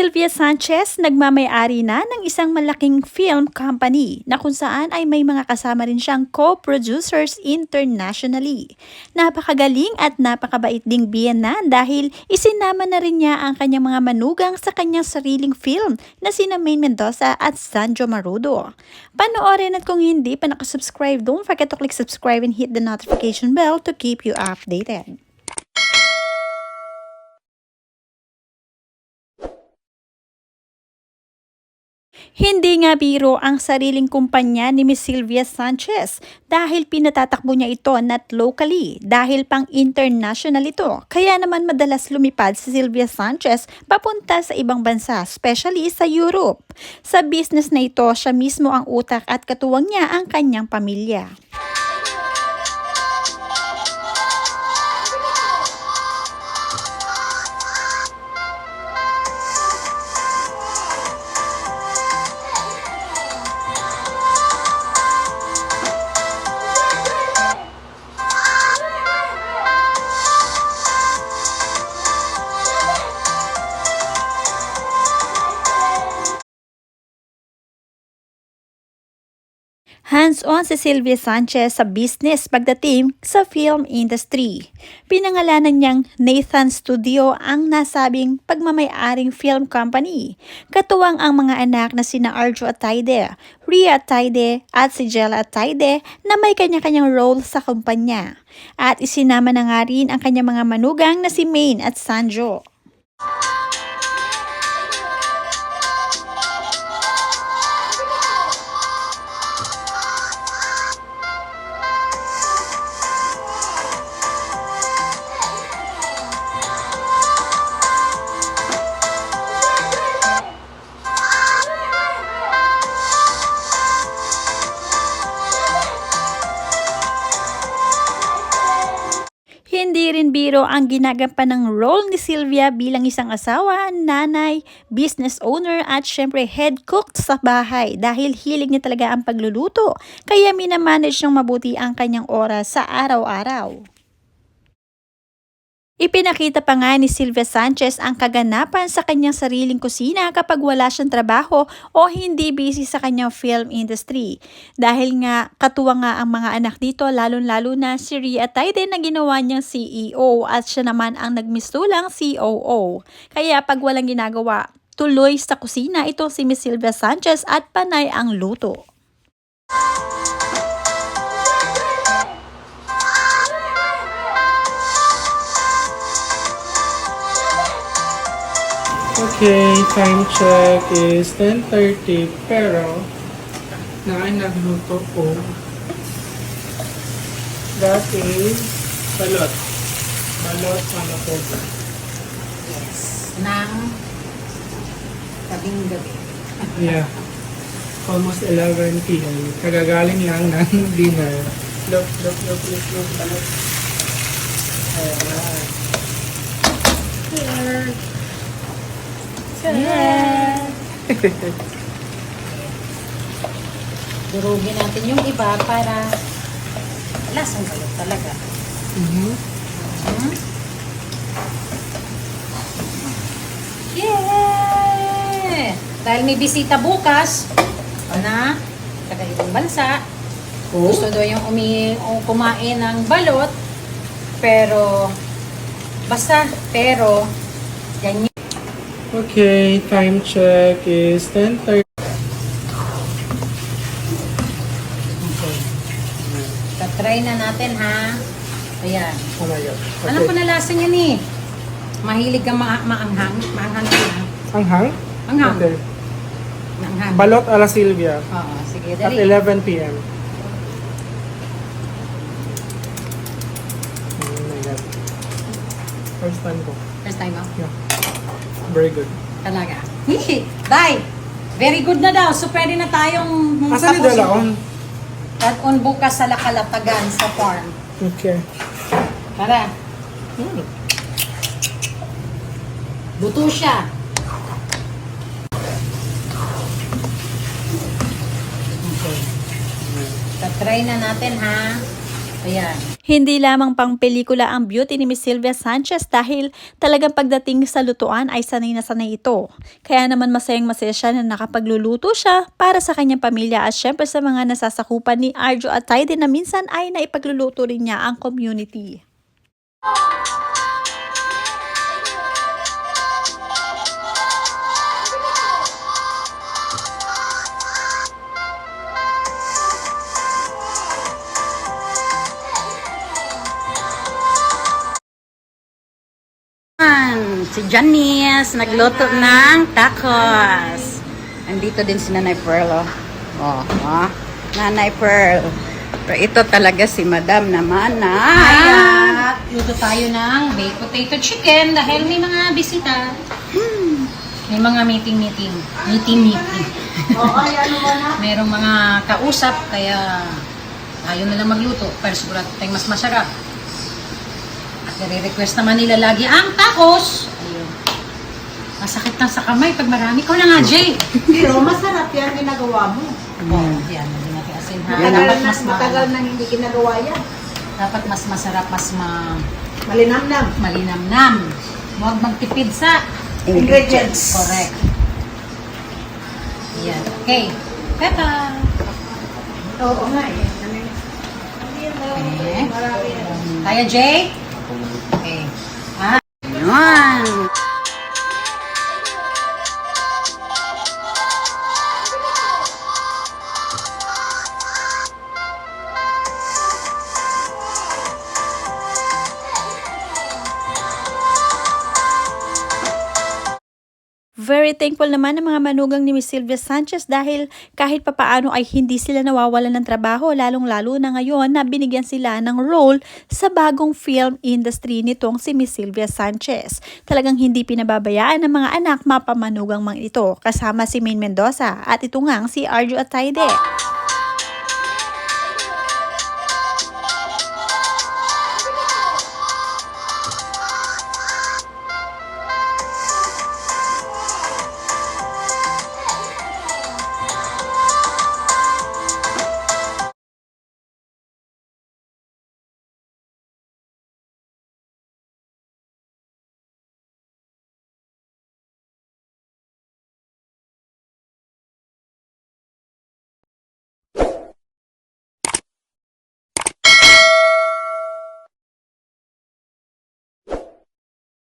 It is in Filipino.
Sylvia Sanchez nagmamayari na ng isang malaking film company na kung saan ay may mga kasama rin siyang co-producers internationally. Napakagaling at napakabait ding biyenan dahil isinama na rin niya ang kanyang mga manugang sa kanyang sariling film na sina Maine Mendoza at Sanjo Marudo. Panoorin at kung hindi pa nakasubscribe, don't forget to click subscribe and hit the notification bell to keep you updated. Hindi nga biro ang sariling kumpanya ni Miss Sylvia Sanchez dahil pinatatakbo niya ito not locally dahil pang international ito. Kaya naman madalas lumipad si Sylvia Sanchez papunta sa ibang bansa, especially sa Europe. Sa business na ito, siya mismo ang utak at katuwang niya ang kanyang pamilya. Hands-on si Sylvia Sanchez sa business pagdating sa film industry. Pinangalanan niyang Nathan Studio ang nasabing pagmamayaring film company. Katuwang ang mga anak na sina Arjo Atayde, Ria Atayde at si Jella Atayde na may kanya-kanyang role sa kumpanya. At isinama na nga rin ang kanyang mga manugang na si Maine at Sanjo. Hindi rin biro ang ginagampanan ng role ni Sylvia bilang isang asawa, nanay, business owner at syempre head cook sa bahay dahil hilig niya talaga ang pagluluto kaya minamanage niyang mabuti ang kanyang oras sa araw-araw. Ipinakita pa nga ni Sylvia Sanchez ang kaganapan sa kanyang sariling kusina kapag wala siyang trabaho o hindi busy sa kanyang film industry. Dahil nga katuwa nga ang mga anak dito lalong-lalo na si Ria Taide na ginawa niyang CEO at siya naman ang nagmistulang COO. Kaya pag walang ginagawa, tuloy sa kusina ito si Miss Sylvia Sanchez at panay ang luto. Okay, time check is 10.30 pero na nagluto ko. That is balot. Balot ano po ba? Yes. Nang tabing gabi. Yeah. Almost 11 p.m. Kagagaling lang ng dinner. Look, look, look, look, look, balot. Ayan. Here. Yeah. Durugin natin yung iba para lasang balot talaga. Mhm. Hmm? Yeah! Dahil may bisita bukas, na, taga ibang bansa, Oh, gusto daw yung umi o kumain ng balot, pero, basta, pero, ganyan. Okay, time check is 10.30. Okay. Tatry na natin ha. Ayan. Oh my God. Alam ko na lasa niya ni. Mahilig ka ma maanghang. Maanghang ka. Anghang? Anghang. Okay. Maanghang. Balot ala Silvia. Oo, sige, At dali. 11 p.m. Oh my God. First time ko. First time mo? Yeah. Very good. Talaga. Hihi. Day! Very good na daw. So, pwede na tayong Asan ni. Dalaon? At on bukas sa Lakalatagan sa farm. Okay. Tara. Hmm. Luto siya. Okay. Tatry na natin ha. Ayan. Hindi lamang pang pelikula ang beauty ni Miss Sylvia Sanchez dahil talagang pagdating sa lutuan ay sanay na sanay ito. Kaya naman masayang masaya siya na nakapagluluto siya para sa kanyang pamilya at syempre sa mga nasasakupan ni Arjo at Taide na minsan ay naipagluluto rin niya ang community. Si Janice, nagluto ng tacos. Andito din si Nanay Pearl, oh. Oh, oh. Nanay Pearl. Pero ito talaga si Madam naman na. Kaya, luto tayo ng baked potato chicken dahil may mga bisita. May mga meeting-meeting. Meeting-meeting. Merong mga kausap, kaya ayaw na lang magluto. Pero sigurado tayong mas masarap. Nire-request naman nila lagi ang tacos. Ayun. Masakit lang sa kamay pag marami. Ikaw na nga, Jay. Pero masarap yan ginagawa mo. Oh, yan. Hindi natin asin ha. Matagal Dapat na, mas ma- matagal na hindi ginagawa yan. Dapat mas masarap, mas ma Malinamnam. malinamnam. Huwag magtipid sa Ingredients. Correct. Yan. Okay. Peppa. Oo nga eh. Okay. Kaya, Jay? Okay. Ah, Yan. Very thankful naman ng mga manugang ni Miss Sylvia Sanchez dahil kahit papaano ay hindi sila nawawalan ng trabaho lalong-lalo na ngayon na binigyan sila ng role sa bagong film industry nitong si Miss Sylvia Sanchez. Talagang hindi pinababayaan ng mga anak mapamanugang mga ito kasama si Maine Mendoza at ito ngang si Arjo Atayde.